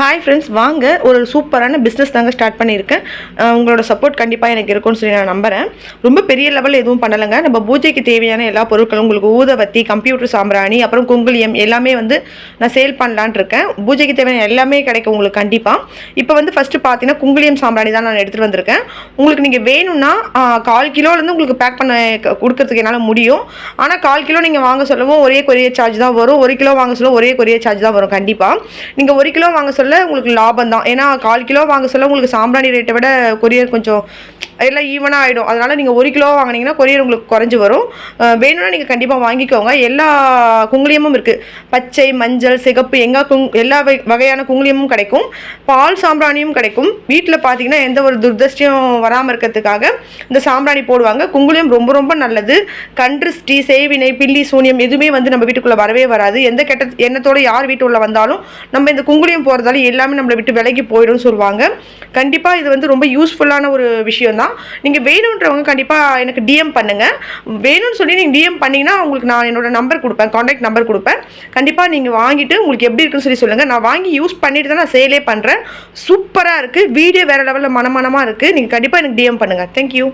Hi friends வாங்க ஒரு சூப்பரான பிஸ்னஸ் தாங்க ஸ்டார்ட் பண்ணியிருக்கேன். உங்களோட சப்போர்ட் கண்டிப்பாக எனக்கு இருக்கும்னு சொல்லி நான் நம்புகிறேன் ரொம்ப பெரிய லெவலில் எதுவும் பண்ணலைங்க. நம்ம பூஜைக்கு தேவையான எல்லா பொருட்களும் உங்களுக்கு ஊதவத்தி கம்ப்யூட்டர் சாம்பிராணி அப்புறம் குங்குளியம் எல்லாமே வந்து நான் சேல் பண்ணலான் இருக்கேன். பூஜைக்கு தேவையான எல்லாமே கிடைக்கும் உங்களுக்கு கண்டிப்பாக இப்போ வந்து ஃபஸ்ட்டு பார்த்தீங்கன்னா குங்குளியம் சாம்பிராணி தான் நான் எடுத்துகிட்டு வந்திருக்கேன். உங்களுக்கு நீங்கள் வேணும்னா கால் கிலோலேருந்து உங்களுக்கு பேக் பண்ண கொடுக்கறதுக்கு என்னால் முடியும். ஆனால் கால் கிலோ நீங்கள் வாங்க சொல்லவும் ஒரே கொரிய சார்ஜ் தான் வரும். ஒரு கிலோ வாங்க சொல்லவும் ஒரே கொரிய சார்ஜ் தான் வரும் கண்டிப்பாக நீங்கள் ஒரு கிலோ வாங்க சொல்ல உங்களுக்கு லாபம் தான் ஏன்னா கால் கிலோ வாங்க சொல்ல உங்களுக்கு சாம்பிராணி ரேட்டை விட கொரியர் கொஞ்சம் எல்லாம் ஈவனாக ஆகிடும் அதனால் நீங்கள் ஒரு கிலோ வாங்குனீங்கன்னா கொரியர் உங்களுக்கு குறைஞ்சி வரும். வேணும்னா நீங்கள் கண்டிப்பாக வாங்கிக்கோங்க. எல்லா குங்குலியமும் இருக்குது பச்சை மஞ்சள் சிகப்பு எங்கே குங் எல்லா வகை- வகையான குங்குளியமும் கிடைக்கும். பால் சாம்பிராணியும் கிடைக்கும். வீட்டில் பார்த்தீங்கன்னா எந்த ஒரு துர்தஷ்டியும் வராமல் இருக்கிறதுக்காக இந்த சாம்பிராணி போடுவாங்க. குங்குளியம் ரொம்ப ரொம்ப நல்லது. கன்றுஷ்டி சேவினை பில்லி சூனியம் எதுவுமே வந்து நம்ம வீட்டுக்குள்ளே வரவே வராது. எந்த கெட்ட எண்ணத்தோடு யார் வீட்டுக்குள்ள வந்தாலும் நம்ம இந்த குங்குலியம் போகிறதால எல்லாமே நம்மளை விட்டு விலகி போயிடும்னு சொல்லுவாங்க. கண்டிப்பாக இது வந்து ரொம்ப யூஸ்ஃபுல்லான ஒரு விஷயம் தான் நீங்கள் வேணுன்றவங்க கண்டிப்பாக எனக்கு டிஎம் பண்ணுங்கள் வேணும்னு சொல்லி நீங்கள் டிஎம் பண்ணிங்கன்னா உங்களுக்கு நான் என்னோட நம்பர் கொடுப்பேன். காண்டாக்ட் நம்பர் கொடுப்பேன். கண்டிப்பாக நீங்கள் வாங்கிட்டு உங்களுக்கு எப்படி இருக்குன்னு சொல்லி சொல்லுங்கள் நான் வாங்கி யூஸ் பண்ணிட்டு தான் நான் சேலே பண்ணுறேன் சூப்பராக இருக்குது வீடியோ வேறு லெவலில் மனமனமாக இருக்குது நீங்கள் கண்டிப்பாக எனக்கு டிஎம் பண்ணுங்கள் தேங்க்யூ